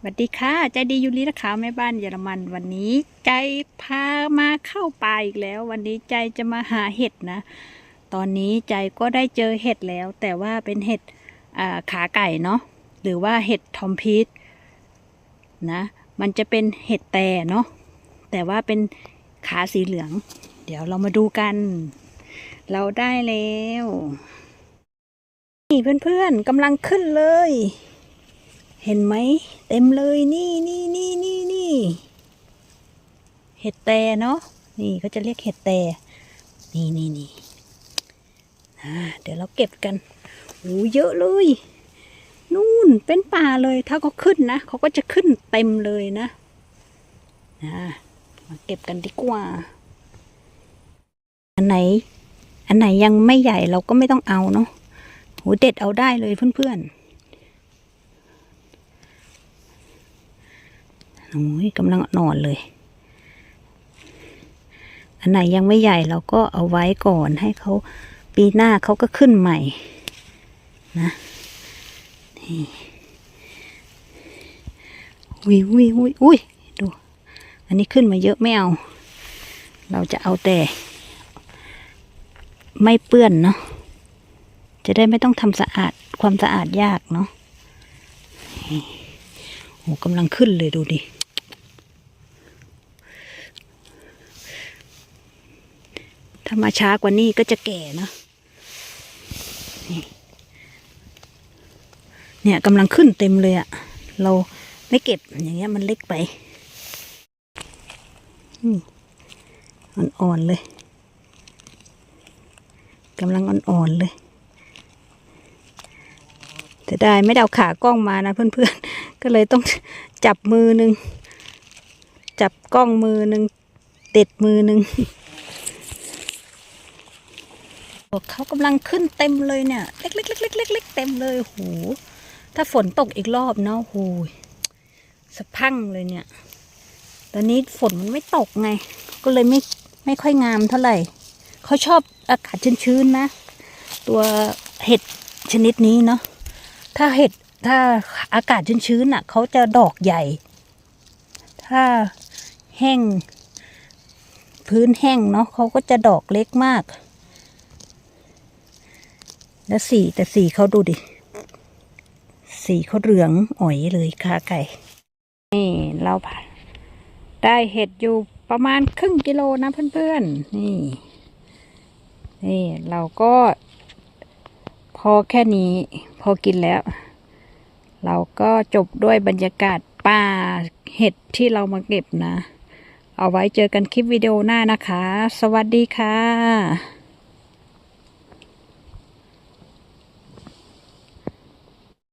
สวัสดีค่ะ ใจดียูรินะคะแม่บ้านเยอรมันวันนี้ ใจพามาเข้าป่าอีกแล้ว วันนี้ใจจะมาหาเห็ดนะ ตอนนี้ใจก็ได้เจอเห็ดแล้ว แต่ว่าเป็นเห็ดขาไก่เนาะหรือว่าเห็ดทอมพีทนะมันจะเป็นเห็ดแต่เนาะแต่ว่าเป็นขาสีเหลือง เดี๋ยวเรามาดูกัน เราได้แล้ว นี่เพื่อนๆกำลังขึ้นเลย เห็นไหม เต็มเลยนี่นี่นี่นี่นี่เห็ดแต่เนาะนี่เขาจะเรียกเห็ดแต่นี่นี่นี่เดี๋ยวเราเก็บกันโอ้เยอะเลย นู่นเป็นป่าเลย ถ้าเขาขึ้นนะเขาก็จะขึ้นเต็มเลยนะนะมาเก็บกันดีกว่า อันไหน อันไหนยังไม่ใหญ่เราก็ไม่ต้องเอาเนาะโหเด็ดเอาได้เลยเพื่อนๆ โอ้ยกำลังนอนเลย อันไหนยังไม่ใหญ่เราก็เอาไว้ก่อนให้เขาปีหน้าเขาก็ขึ้นใหม่ นะนี่อุ้ยอุ้ยอุ้ยอุ้ยดู อันนี้ขึ้นมาเยอะไม่เอา เราจะเอาแต่ ไม่เปื้อนเนาะจะได้ไม่ต้องทำสะอาดความสะอาดยากเนาะโอ้กำลังขึ้นเลยดูดิ ถ้ามาช้ากว่านี้ก็จะแก่นะนี่เนี่ยกำลังขึ้นเต็มเลยอะเราไม่เก็บอย่างเงี้ยมันเล็กไปอ่อนๆเลยกำลังอ่อนๆเลยแต่ได้ไม่ได้เอาขากล้องมานะเพื่อนๆ ก็เลยต้องจับมือหนึ่งจับกล้องมือหนึ่งเด็ดมือหนึ่ง เขากำลังขึ้นเต็มเลยเนี่ย เล็กๆๆๆๆๆเต็มเลยโหถ้าฝนตกอีกรอบเนาะโหสะพังเลยเนี่ย ตอนนี้ฝนมันไม่ตกไง ก็เลยไม่ไม่ค่อยงามเท่าไหร่เขาชอบอากาศชื้นๆนะ ตัวเห็ดชนิดนี้เนาะถ้าเห็ดถ้าอากาศชื้นๆอะเขาจะดอกใหญ่ ถ้าแห้ง พื้นแห้งเนาะเขาก็จะดอกเล็กมาก แล้วสีแต่สีเขาดูดิ สีเขาเหลืองอ๋อยเลยขาไก่ นี่เราผ่านได้เห็ดอยู่ประมาณครึ่งกิโลนะเพื่อนๆ นี่ นี่เราก็ พอแค่นี้ พอกินแล้ว เราก็จบด้วยบรรยากาศป่าเห็ดที่เรามาเก็บนะ เอาไว้เจอกันคลิปวิดีโอหน้านะคะ สวัสดีค่ะ